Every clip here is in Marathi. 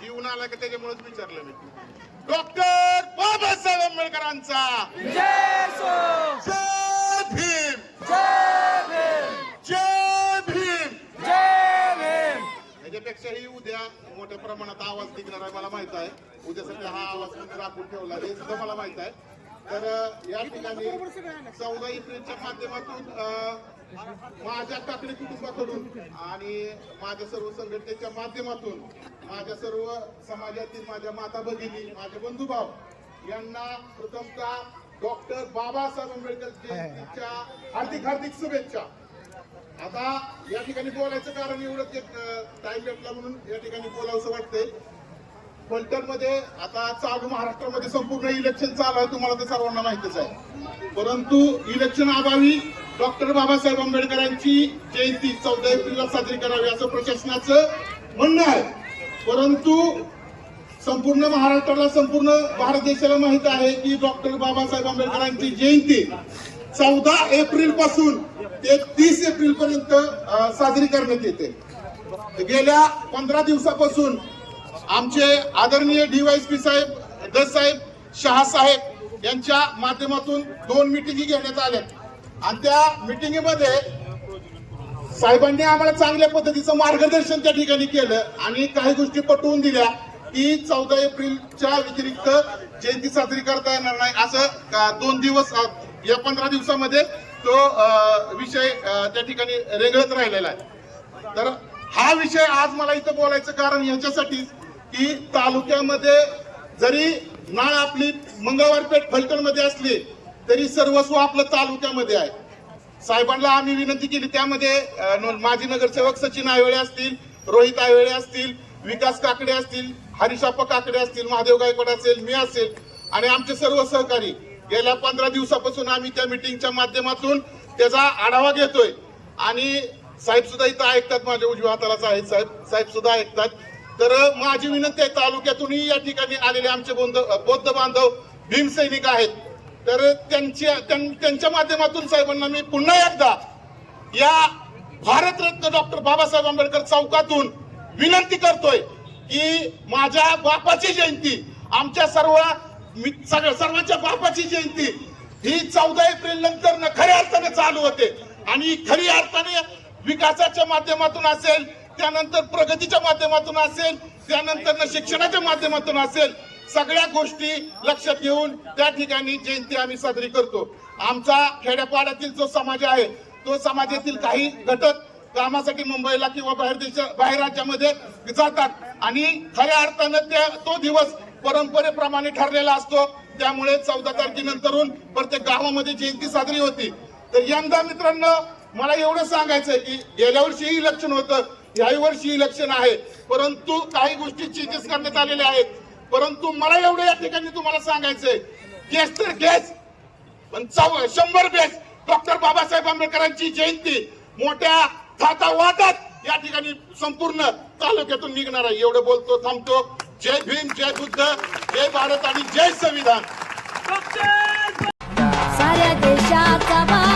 जीवन आला का त्याच्यामुळेच विचारलं मी. डॉक्टर बाबासाहेब आंबेडकरांचा. जय भीम. जय भीम. याच्यापेक्षाही उद्या मोठ्या प्रमाणात आवाज निघणार आहे मला माहीत आहे. उद्यासाठी हा आवाज मी राखून ठेवला हे सुद्धा मला माहीत आहे. तर या ठिकाणी चौदा एप्रिलच्या माध्यमातून माझ्या टाकळी कुटुंबाकडून आणि माझ्या सर्व संघटनेच्या माध्यमातून माझ्या सर्व समाजातील माझ्या माता भगिनी माझे बंधुभाव यांना प्रथमतः डॉक्टर बाबासाहेब आंबेडकर जयंतीच्या हार्दिक हार्दिक शुभेच्छा. आता या ठिकाणी बोलायचं कारण एवढंच एक टाइम भेटला म्हणून या ठिकाणी बोलावंसं वाटतंय. फलटणमध्ये आता चालू महाराष्ट्रामध्ये संपूर्ण इलेक्शन चालू आहे तुम्हाला ते सर्वांना माहितीच आहे. परंतु इलेक्शन अभावी डॉक्टर बाबासाहेब आंबेडकरांची जयंती चौदा एप्रिलला साजरी करावी असं प्रशासनाचं म्हणणं आहे. परंतु संपूर्ण महाराष्ट्राला संपूर्ण भारत देशाला माहीत आहे की डॉक्टर बाबासाहेब आंबेडकरांची जयंती चौदा एप्रिलपासून ते तीस एप्रिल पर्यंत साजरी करण्यात येते. गेल्या पंधरा दिवसापासून आमचे आदरणीय डीवायसपी साहेब दस साहेब शहा साहेब यांच्या माध्यमातून दोन मिटिंगी घेण्यात आल्या आणि त्या मिटिंगीमध्ये साहेबांनी आम्हाला चांगल्या पद्धतीचं मार्गदर्शन त्या ठिकाणी केलं आणि काही गोष्टी पटवून दिल्या. की चौदा एप्रिलच्या व्यतिरिक्त जयंती साजरी करता येणार नाही असं दोन दिवस या पंधरा दिवसामध्ये तो विषय त्या ठिकाणी रेगळत राहिलेला आहे. तर हा विषय आज मला इथं बोलायचं कारण याच्यासाठीच की तालुक्यामध्ये जरी नाळ आपली मंगळवार पेठ असली तरी सर्वस्व आपलं तालुक्यामध्ये आहे. साहेबांना आम्ही विनंती केली त्यामध्ये माजी नगरसेवक सचिन आयवळे असतील रोहित आयवळे असतील विकास काकडे असतील हरिशाप्पा काकडे असतील महादेव गायकवाड असेल मी असेल आणि आमचे सर्व सहकारी गेल्या पंधरा दिवसापासून आम्ही त्या मिटिंगच्या माध्यमातून त्याचा आढावा घेतोय. आणि साहेब सुद्धा इथं ऐकतात माझ्या उजव्या हातालाच आहेत साहेब साहेब सुद्धा ऐकतात. तर माझी विनंती आहे तालुक्यातूनही या ठिकाणी आलेले आमचे बौद्ध बौद्ध बांधव भीमसैनिक आहेत. तर त्यांच्या त्यां- त्यांच्या माध्यमातून साहेबांना मी पुन्हा एकदा या भारतरत्न डॉक्टर बाबासाहेब आंबेडकर चौकातून विनंती करतोय की माझ्या बापाची जयंती आमच्या सर्व मी- सगळ्या सर्वांच्या बापाची जयंती ही चौदा एप्रिल नंतर खऱ्या अर्थाने चालू होते. आणि खरी अर्थाने विकासाच्या माध्यमातून असेल त्यानंतर प्रगतीच्या माध्यमातून असेल त्यानंतर शिक्षणाच्या माध्यमातून असेल सगळ्या गोष्टी लक्षात घेऊन त्या ठिकाणी जयंती आम्ही साजरी करतो. आमचा खेड्यापाड्यातील जो समाज आहे तो समाजातील काही घटक कामासाठी मुंबईला किंवा बाहेर देशा बाहेर राज्यामध्ये जातात. आणि खऱ्या अर्थानं त्या तो दिवस परंपरेप्रमाणे ठरलेला असतो. त्यामुळे चौदा तारखेनंतरून प्रत्येक गावामध्ये जयंती साजरी होती. तर यंदा मित्रांनो मला एवढं सांगायचं की गेल्या वर्षी इलेक्शन होतं. याही वर्षी इलेक्शन आहे. परंतु काही गोष्टी चेंजेस करण्यात आलेल्या आहेत. परंतु मला एवढं या ठिकाणी तुम्हाला सांगायचंय. केस तर केस पण चौ- शंभर बेस डॉक्टर बाबासाहेब आंबेडकरांची जयंती मोठ्या थाता वाटात या ठिकाणी संपूर्ण तालुक्यातून निघणार आहे. एवढं बोलतो थांबतो. जय भीम जय बुद्ध जय भारत आणि जय संविधान. साऱ्या देशाचा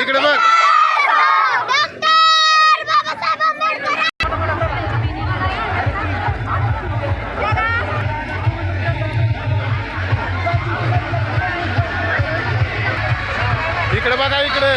इकडे बघ. इकडे बघा इकडे.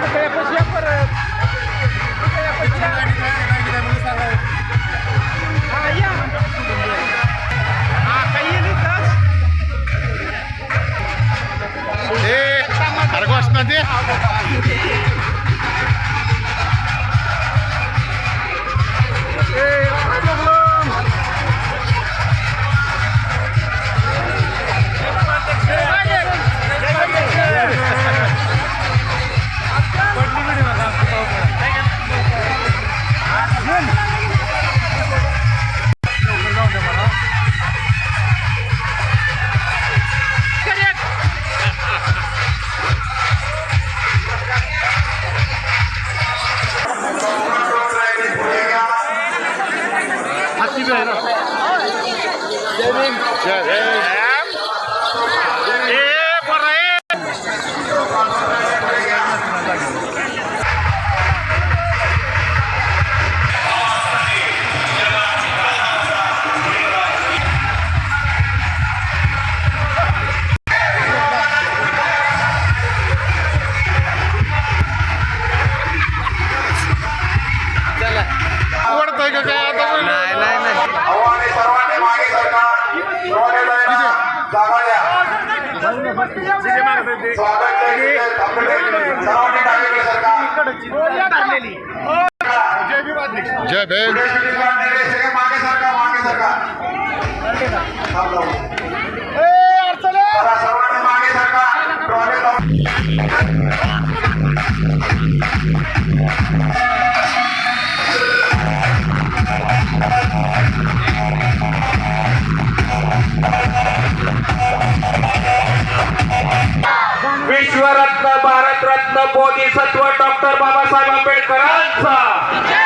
जय भीम पुढे किती काढलेले भारतरत्न बोधिसत्व डॉक्टर बाबासाहेब आंबेडकरांचा.